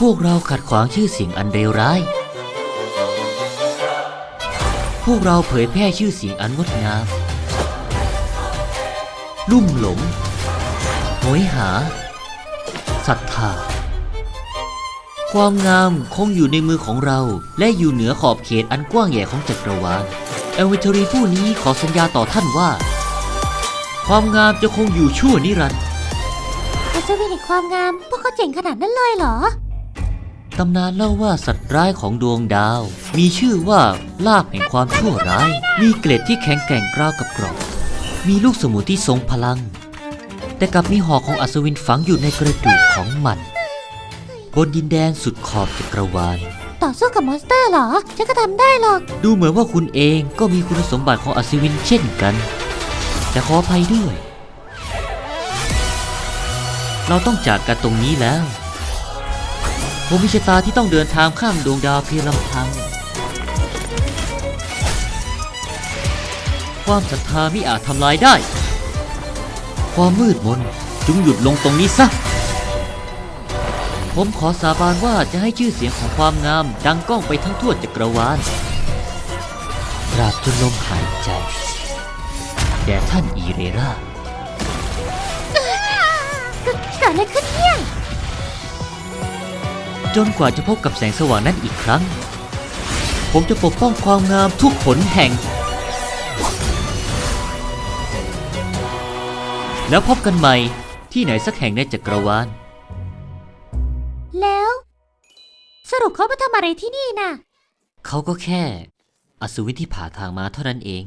พวกเราขัดขวางชื่อเสียงอันเลวร้าย พวกเราเผยแพร่ชื่อเสียงอันงดงาม ลุ่มหลงโหยหาศรัทธา ความงามคงอยู่ในมือของเรา และอยู่เหนือขอบเขตอันกว้างใหญ่ของจักรวาลเอลวิทรีผู้นี้ขอสัญญาต่อท่านว่า ความงามจะคงอยู่ชั่วนิรันดร์อัศวินแห่งความงาม พวกเขาเจ๋งขนาดนั้นเลยเหรอ ตำนานเล่าว่าสัตว์ร้ายของดวงดาว มีชื่อว่าลาบแห่งความชั่วร้าย มีเกล็ดที่แข็งแกร่งกราวกับกรอบ มีลูกสมุนที่ทรงพลัง แต่กลับมีหอกของอัศวินฝังอยู่ในกระดูกของมัน บนดินแดนสุดขอบจักรวาล ต่อสู้กับมอนสเตอร์เหรอ ฉันก็ทำได้หรอก ดูเหมือนว่าคุณเองก็มีคุณสมบัติของอัศวินเช่นกัน แต่ขออภัยด้วย เราต้องจากกันตรงนี้แล้ว ผมมีชะตาที่ต้องเดินทางข้ามดวงดาวเพียงลำพัง ความศรัทธามิอาจทำลายได้ ความมืดมนจงหยุดลงตรงนี้ซะ ผมขอสาบานว่าจะให้ชื่อเสียงของความงาม ดังก้องไปทั้งทั่วจักรวาลตราบจนลมหายใจ แด่ท่านอีเรราเกิดอะไรขึ้น จนกว่าจะพบกับแสงสว่างนั้นอีกครั้ง ผมจะปกป้องความงามทุกผลแห่ง แล้วพบกันใหม่ที่ไหนสักแห่งในจักรวาล แล้ว สรุปเขามาทำอะไรที่นี่น่ะ เขาก็แค่ อสุวินที่ผ่าทางมาเท่านั้นเอง